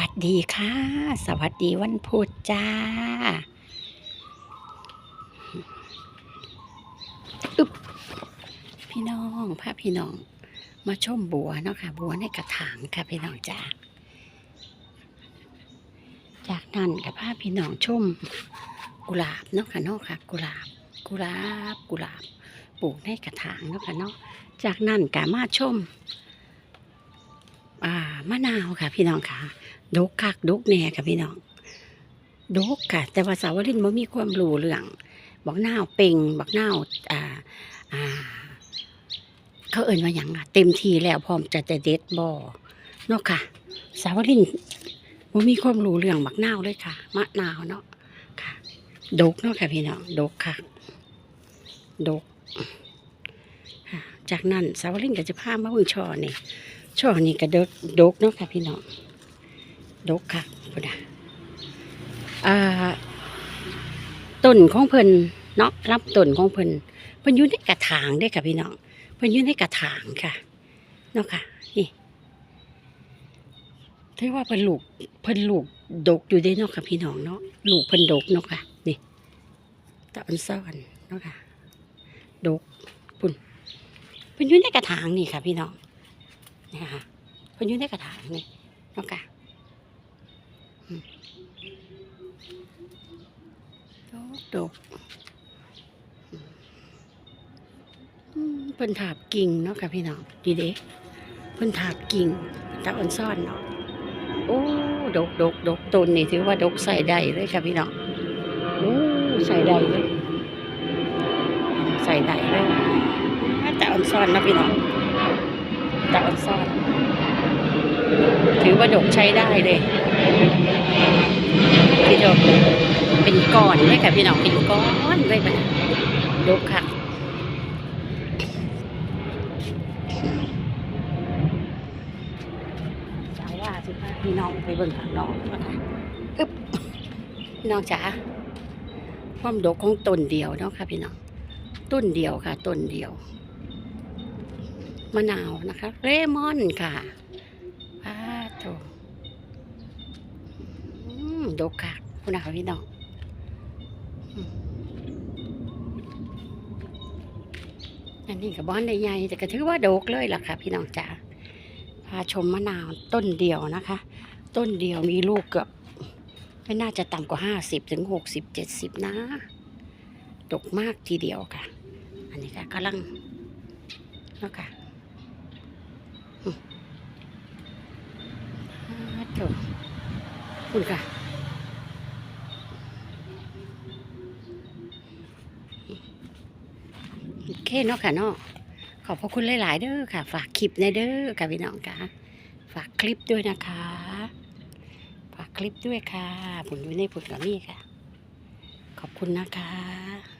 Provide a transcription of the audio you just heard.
วัสดีค่ะ สวัสดีวันพุธจ้าอึบพี่น้องพาพี่น้อง มาชมบัวเนาะค่ะ บัวในกระถางค่ะพี่น้องจ้าจากนั้นกับพาพี่น้องชม กุหลาบเนาะค่ะเนาะค่ะ กุหลาบ กุหลาบ กุหลาบ ปลูกในกระถางเนาะค่ะเนาะ จากนั้นก็มาชมอ่ามะนาวค่ะ พี่น้องค่ะ ดกคักดกแน่ค่ะพี่น้องดกค่ะ แต่ว่าสาวรินบ่มีความรู้เรื่องบักนาวเป่งบักนาวอ่าอ่า เขาเอ่นว่าหยังอะเต็มทีแล้วพร้อมจะจะเด็ดบ่เนาะค่ะ สาวรินบ่มีความรู้เรื่องบักนาวเลยค่ะ มะนาวเนาะค่ะ ดกเนาะค่ะพี่น้องดกค่ะ ดกค่ะจากนั้นสาวรินก็จะพามาเบิ่งช่อนี่ช่อนี่ก็ดกดกเนาะค่ะพี่น้อง ดกค่ะพุ่นน่ะอ่าต้นของเพิ่นเนาะรับต้นของเพิ่นเพิ่นอยู่ในกระถางเด้ค่ะพี่น้องเพิ่นอยู่ในกระถางค่ะเนาะค่ะนี่ถือว่าเพิ่นลูกเพิ่นลูกดกอยู่ได้เนาะค่ะพี่น้องเนาะลูกเพิ่นดกเนาะค่ะนี่ตะอันซ่อนเนาะค่ะดกปุ่นเพิ่นอยู่ในกระถางนี่ค่ะ พี่น้องนี่ค่ะเพิ่นอยู่ในกระถางนี่เนาะค่ะ ดกดกอืมเพิ่นถาบกิ่งเนาะค่ะพี่น้องดีเด้เพิ่นถาบกิ่งตะอ่อนซ่อนเนาะโอ้ดกดกดกต้นนี่ถือว่าดกใส่ได้เลยค่ะพี่น้องโอ้ใส่ได้เลยใส่ได้เลยตะอ่อนซ่อนเนาะพี่น้องตะอ่อนซ่อน ถือว่าดกใช้ได้เลยพี่ดกเป็นก้อนเลยค่ะพี่น้องเป็นก้อนเลยมันดกค่ะสาวว่าสิพาพี่น้องไปเบิ่งข้างนอกนะคะอึ๊บพี่น้องจ๋าความดกของต้นเดียวเนาะค่ะพี่น้องต้นเดียวค่ะต้นเดียวมะนาวนะคะเลมอนค่ะป้า โถดกค่ะคุณนะคะพี่น้องอันนี้กับบ้านใหญ่ๆแต่ก็ถือว่าโดกเลยล่ะค่ะ พี่น้องจ๋าพาชมมะนาวต้นเดียวนะคะ ต้นเดียวมีลูกเกือบไม่น่าจะต่ำกว่าห้าสิบถึงหกสิบเจ็ดสิบนะดกมากทีเดียวค่ะ อันนี้ค่ะกำลังเนาะค่ะ อืมอ่าโถคุณค่ะโอเคเนาะค่ะเนาะขอบพระคุณหลาย ๆ เด้อค่ะ ฝากคลิปในเด้อค่ะพี่น้องค่ะ ฝากคลิปด้วยนะคะ ฝากคลิปด้วยค่ะผมอยู่ในผลกับมี่ค่ะ ขอบคุณนะคะ